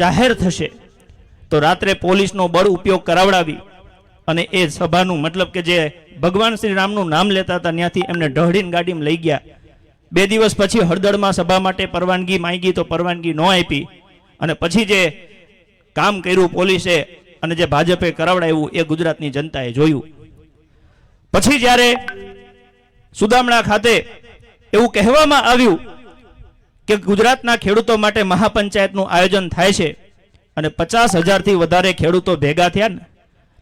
જાહેર થશે. તો રાત્રે પોલીસનો બળ ઉપયોગ કરાવડાવી અને એ સભાનું મતલબ કે જે ભગવાન શ્રી રામનું નામ લેતા હતા, ત્યાંથી એમને ઢહડીને ગાડીમાં લઈ ગયા. બે દિવસ પછી હળદળમાં સભા માટે પરવાનગી માંગી તો પરવાનગી ન આપી. અને પછી જે કામ કર્યું પોલીસે અને જે ભાજપે કરાવડાવ્યું એ ગુજરાતની જનતાએ જોયું. પછી જ્યારે સુદામણા ખાતે એવું કહેવામાં આવ્યું કે ગુજરાતના ખેડૂતો માટે મહાપંચાયતનું આયોજન થાય છે અને પચાસ હજારથી વધારે ખેડૂતો ભેગા થયા ને,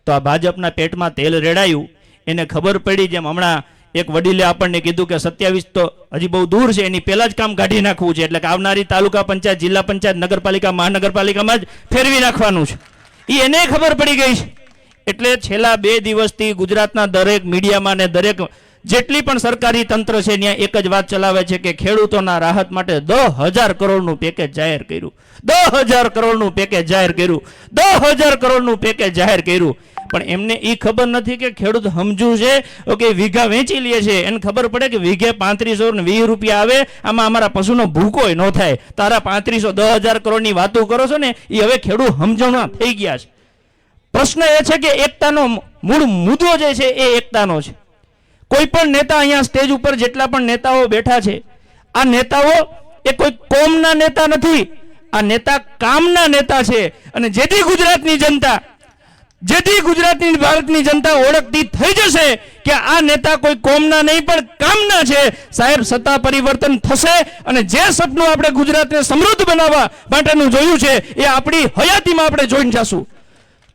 તો આ ભાજપના પેટમાં તેલ રેડાયું. એને ખબર પડી જેમ હમણાં એક વડીલે આપણને કીધું કે સત્યાવીસ તો હજી બહુ દૂર છે, એની પહેલાં જ કામ કાઢી નાખવું છે, એટલે કે આવનારી તાલુકા પંચાયત, જિલ્લા પંચાયત, નગરપાલિકા, મહાનગરપાલિકામાં જ ફેરવી નાખવાનું છે. એ એને ખબર પડી ગઈ છે. એટલે છેલ્લા બે દિવસથી ગુજરાતના દરેક મીડિયામાં ને દરેક જેટલી પણ સરકારી તંત્ર છે, ત્યાં એક જ વાત ચલાવે છે કે ખેડૂતોના રાહત માટે દસ હજાર કરોડનું પેકેજ જાહેર કર્યું. દસ હજાર કરોડનું પેકેજ જાહેર કર્યું. દસ હજાર કરોડનું પેકેજ જાહેર કર્યું. પણ એમને એ ખબર નથી કે ખેડૂત સમજુ છે ઓકે વીઘા વેચી લે છે. એને ખબર પડે કે વીઘે પાંત્રીસો ને વીસ રૂપિયા આવે. આમાં અમારા પશુનો ભૂકોય ન થાય. તારા પાંત્રીસો દસ હજાર કરોડની વાતો કરો છો ને એ હવે ખેડૂત સમજણમાં થઈ ગયા છે. પ્રશ્ન એ છે કે એકતાનો મૂળ મુદ્દો જે છે, એ એકતાનો છે. કોઈ પણ નેતા અહીંયા સ્ટેજ ઉપર જેટલા પણ નેતાઓ બેઠા છે, આ નેતાઓ એ કોઈ કોમના નેતા નથી, આ નેતા કામના નેતા છે. અને જેથી ગુજરાતની જનતા, જેથી ગુજરાતની ભારતની જનતા ઓળખતી થઈ જશે કે આ નેતા કોઈ કોમના નહીં, પણ કામના છે. સાહેબ, સત્તા પરિવર્તન થશે અને જે સપનું આપણે ગુજરાતને સમૃદ્ધ બનાવવા માટેનું જોયું છે, એ આપણી હયાતીમાં આપણે જોઈને જશું.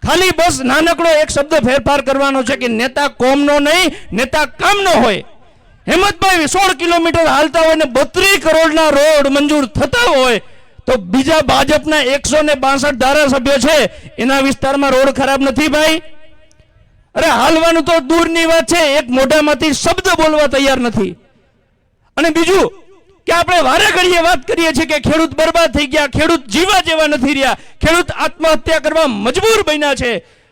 ખાલી બસ નાનકડો એક શબ્દ ફેરફાર કરવાનો છે કે નેતા કોમનો નહીં, નેતા કામનો હોય. હેમંતભાઈ સોળ કિલોમીટર હાલતા હોય ને બત્રીસ કરોડના રોડ મંજૂર થતા હોય, તો બીજા ભાજપના એકસો ને બાસઠ ધારાસભ્યો છે, એના વિસ્તારમાં રોડ ખરાબ નથી ભાઈ. અરે હાલવાનું તો દૂરની વાત છે, એક મોઢામાંથી શબ્દ બોલવા તૈયાર નથી. અને બીજું કે આપણે વારે ઘડીએ વાત કરીએ છીએ કે ખેડૂત બરબાદ થઈ ગયા, ખેડૂત જીવા જેવા નથી રહ્યા, ખેડૂત આત્મહત્યા કરવા મજબૂર બન્યા છે.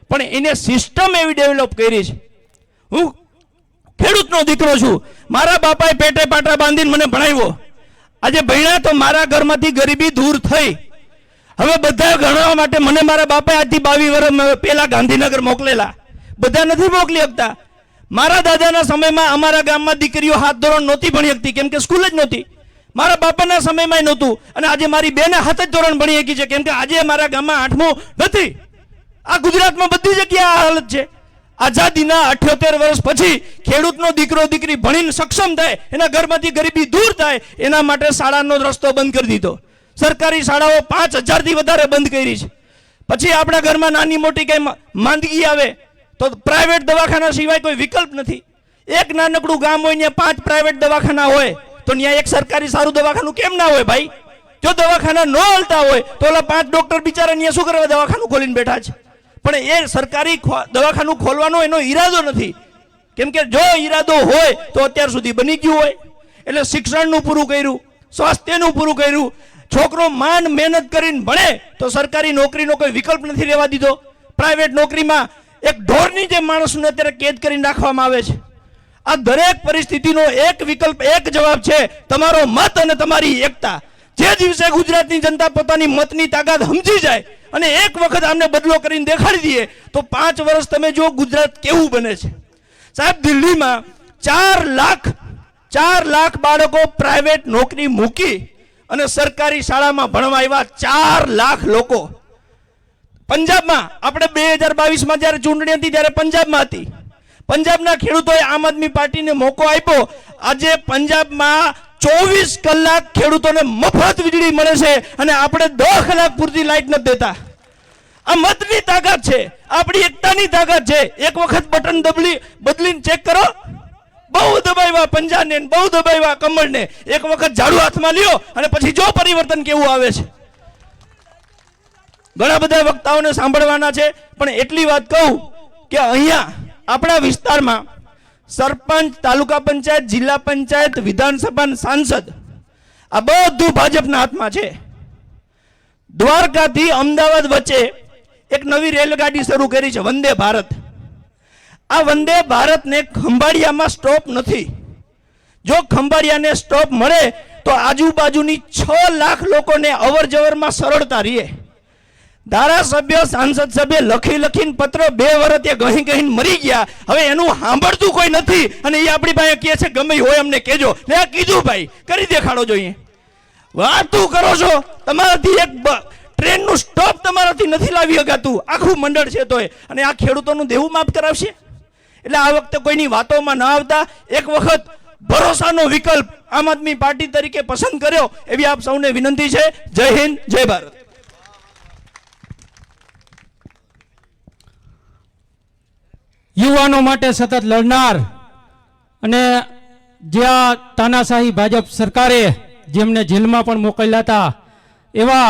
પણ એને સિસ્ટમ એવી ડેવલપ કરી છે. હું ખેડૂતનો દીકરો છું. મારા બાપાએ પેટે પાટા બાંધીને મને ભણાવ્યો. આજે ભણ્યા તો મારા ઘરમાંથી ગરીબી દૂર થઈ. હવે બધા ગણવા માટે મને મારા બાપાએ આજથી બાવીસ વર્ષ પહેલાં ગાંધીનગર મોકલેલા. બધા નથી મોકલી શકતા. મારા દાદાના સમયમાં અમારા ગામમાં દીકરીઓ હાથ ધોરણ નહોતી ભણી શકતી, કેમ કે સ્કૂલ જ નહોતી. મારા બાપાના સમયમાં નહોતું. અને આજે મારી બેને હાથ જ ધોરણ ભણી શકી છે. કેમ કે આજે મારા ગામમાં આઠમું નથી. આ ગુજરાતમાં બધી જગ્યાએ આ હાલત છે. આઝાદીના અઠ્યોતેર વર્ષ પછી ખેડૂતનો દીકરો દીકરી ભણીને સક્ષમ થાય, એના ઘરમાંથી ગરીબી દૂર થાય, એના માટે શાળાનો રસ્તો બંધ કરી દીધો. સરકારી શાળાઓ પાંચ હજારથી વધારે બંધ કરી છે. પછી આપણા ઘરમાં નાની મોટી કંઈ માંદગી આવે, તો પ્રાઇવેટ દવાખાના સિવાય કોઈ વિકલ્પ નથી. એક નાનકડું ગામ હોય ત્યાં પાંચ પ્રાઇવેટ દવાખાના હોય તો ત્યાં એક સરકારી સારું દવાખાનું કેમ ના હોય ભાઈ? જો દવાખાના ન હલતા હોય, તો ઓલા પાંચ ડોક્ટર બિચારા ત્યાં શું કરવા દવાખાનું ખોલીને બેઠા છે? પણ એ સરકારી દવાખાનું ખોલવાનો એનો ઈરાદો નથી. કેમ કે જો ઈરાદો હોય, તો અત્યાર સુધી બની ગયું હોય. એટલે શિક્ષણનું પૂરું કર્યું, સ્વાસ્થ્યનું પૂરું કર્યું. છોકરો માન મહેનત કરીને ભણે, તો સરકારી નોકરીનો કોઈ વિકલ્પ નથી રહેવા દીધો. પ્રાઇવેટ નોકરીમાં એક ઢોરની જેમ માણસને અત્યારે કેદ કરીને રાખવામાં આવે છે. આ દરેક પરિસ્થિતિનો એક વિકલ્પ, એક જવાબ છે તમારો મત અને તમારી એકતા. જે દિવસે ગુજરાતની જનતા પોતાની મતની તાકાત સમજી જાય અને એક વખત આમને બદલો કરીને દેખાડી દઈએ, તો પાંચ વર્ષ તમે જો ગુજરાત કેવું બને છે. સાહેબ, દિલ્હીમાં ચાર લાખ ચાર લાખ બાળકો પ્રાઇવેટ નોકરી મૂકી અને સરકારી શાળામાં ભણવા આવ્યા ચાર લાખ લોકો. પંજાબમાં, આપણે બે હજાર બાવીસમાં જ્યારે ચૂંટણી હતી ત્યારે પંજાબમાં હતી. પંજાબના ખેડૂતોએ આમ આદમી પાર્ટીને મોકો આપ્યો. આજે પંજાબમાં ચોવીસ કલાક ખેડૂતોને મફત વીજળી મળે છે અને આપણે દસ કલાક પૂરતી લાઈટ નથી દેતા. આ મતની તાકાત છે. આપણી એકતાની તાકાત છે. એક વખત બટન દબલી બદલીને ચેક કરો. બહુ દબાવ્યા પંજાને બહુ દબાવ્યા કમળને. એક વખત ઝાડુ હાથમાં લ્યો અને પછી જો પરિવર્તન કેવું આવે છે. ઘણા બધા વક્તાઓને સાંભળવાના છે. પણ એટલી વાત કહું કે અહીંયા આપણા વિસ્તારમાં સરપંચ, તાલુકા પંચાયત, જિલ્લા પંચાયત, વિધાનસભા સાંસદ, આ બધું ભાજપના હાથમાં છે. દ્વારકાથી અમદાવાદ વચ્ચે એક નવી રેલગાડી શરૂ કરી છે, વંદે ભારત. આ વંદે ભારતને ખંભાળિયામાં સ્ટોપ નથી. જો ખંભાળિયાને સ્ટોપ મળે, તો આજુબાજુની છ લાખ લોકોને અવર જવરમાં સરળતા રહે ધારાસભ્ય, સાંસદ સભ્ય લખી લખીને પત્ર બે વર્ષ એ ગહી ગહીને મરી ગયા. હવે એનું સાંભળતું કોઈ નથી અને એ આપણી પાસે કહે છે, ગમે હોય અમને કહેજો. લે કીધું ભાઈ, કરી દેખાડો જોઈએ વાતું કરો છો. તમારાથી એક ટ્રેનનું સ્ટોપ તમારાથી નથી લાવી શકાતું આખું મંડળ છે તોય. અને આ ખેડૂતોનું દેવું માફ કરાવશે? એટલે આ વખતે કોઈની વાતોમાં ન આવતા. એક વખત ભરોસાનો વિકલ્પ આમ આદમી પાર્ટી તરીકે પસંદ કર્યો. એવી આપ સૌને વિનંતી છે. જય હિન્દ, જય ભારત. યુવાનો માટે સતત લડનાર અને જ્યાં તાનાશાહી ભાજપ સરકારે જેમને જેલમાં પણ મોકલ્યા હતા, એવા